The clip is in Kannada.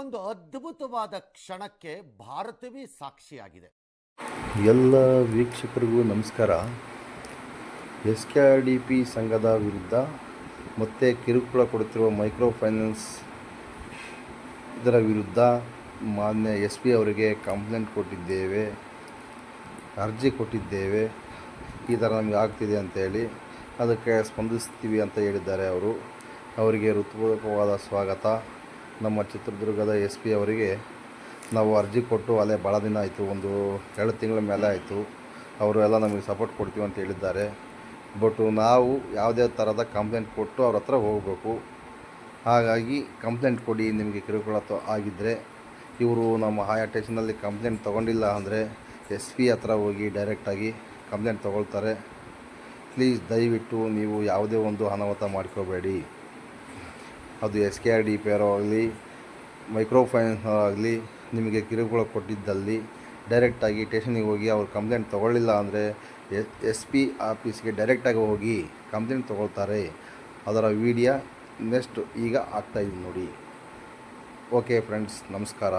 ಒಂದು ಅದ್ಭುತವಾದ ಕ್ಷಣಕ್ಕೆ ಭಾರತವೇ ಸಾಕ್ಷಿಯಾಗಿದೆ. ಎಲ್ಲ ವೀಕ್ಷಕರಿಗೂ ನಮಸ್ಕಾರ. S K R D P ಸಂಘದ ವಿರುದ್ಧ ಮತ್ತೆ ಕಿರುಕುಳ ಕೊಡುತ್ತಿರುವ ಮೈಕ್ರೋ ಫೈನಾನ್ಸ್ ಇದರ ವಿರುದ್ಧ ಮಾನ್ಯ ಎಸ್ ಪಿ ಅವರಿಗೆ ಕಂಪ್ಲೇಂಟ್ ಕೊಟ್ಟಿದ್ದೇವೆ, ಅರ್ಜಿ ಕೊಟ್ಟಿದ್ದೇವೆ. ಈ ಥರ ನಮಗೆ ಆಗ್ತಿದೆ ಅಂತೇಳಿ ಅದಕ್ಕೆ ಸ್ಪಂದಿಸ್ತೀವಿ ಅಂತ ಹೇಳಿದ್ದಾರೆ ಅವರು. ಅವರಿಗೆ ಋತುಪೂರ್ವಕವಾದ ಸ್ವಾಗತ. ನಮ್ಮ ಚಿತ್ರದುರ್ಗದ ಎಸ್ ಪಿ ಅವರಿಗೆ ನಾವು ಅರ್ಜಿ ಕೊಟ್ಟು ಅಲ್ಲೇ ಭಾಳ ದಿನ ಆಯಿತು, ಒಂದು ಎರಡು ತಿಂಗಳ ಮೇಲೆ ಆಯಿತು. ಅವರು ಎಲ್ಲ ನಮಗೆ ಸಪೋರ್ಟ್ ಕೊಡ್ತೀವಿ ಅಂತ ಹೇಳಿದ್ದಾರೆ. ಬಟ್ ನಾವು ಯಾವುದೇ ಥರದ ಕಂಪ್ಲೇಂಟ್ ಕೊಟ್ಟು ಅವ್ರ ಹತ್ರ ಹೋಗಬೇಕು. ಹಾಗಾಗಿ ಕಂಪ್ಲೇಂಟ್ ಕೊಡಿ, ನಿಮಗೆ ಕಿರುಕುಳ ಆಗಿದ್ದರೆ ಇವರು ನಮ್ಮ ಹಾಯ ಟೇಷನಲ್ಲಿ ಕಂಪ್ಲೇಂಟ್ ತೊಗೊಂಡಿಲ್ಲ ಅಂದರೆ ಎಸ್ ಪಿ ಹತ್ರ ಹೋಗಿ ಡೈರೆಕ್ಟಾಗಿ ಕಂಪ್ಲೇಂಟ್ ತೊಗೊಳ್ತಾರೆ. ಪ್ಲೀಸ್ ದಯವಿಟ್ಟು ನೀವು ಯಾವುದೇ ಒಂದು ಅನಾಹುತ ಮಾಡ್ಕೋಬೇಡಿ. ಅದು S K R D P ಆಗಲಿ ಮೈಕ್ರೋ ಫೈನಾನ್ಸ್ ಆಗಲಿ, ನಿಮಗೆ ಕಿರುಕುಳ ಕೊಟ್ಟಿದ್ದಲ್ಲಿ ಡೈರೆಕ್ಟಾಗಿ ಸ್ಟೇಷನಿಗೆ ಹೋಗಿ ಅವ್ರು ಕಂಪ್ಲೇಂಟ್ ತೊಗೊಳ್ಳಿಲ್ಲ ಅಂದರೆ ಎಸ್ ಪಿ ಆಫೀಸ್ಗೆ ಡೈರೆಕ್ಟಾಗಿ ಹೋಗಿ ಕಂಪ್ಲೇಂಟ್ ತೊಗೊಳ್ತಾರೆ. ಅದರ ವಿಡಿಯೋ ನೆಕ್ಸ್ಟ್ ಈಗ ಆಗ್ತಾಯಿದೆ ನೋಡಿ. ಓಕೆ ಫ್ರೆಂಡ್ಸ್ ನಮಸ್ಕಾರ.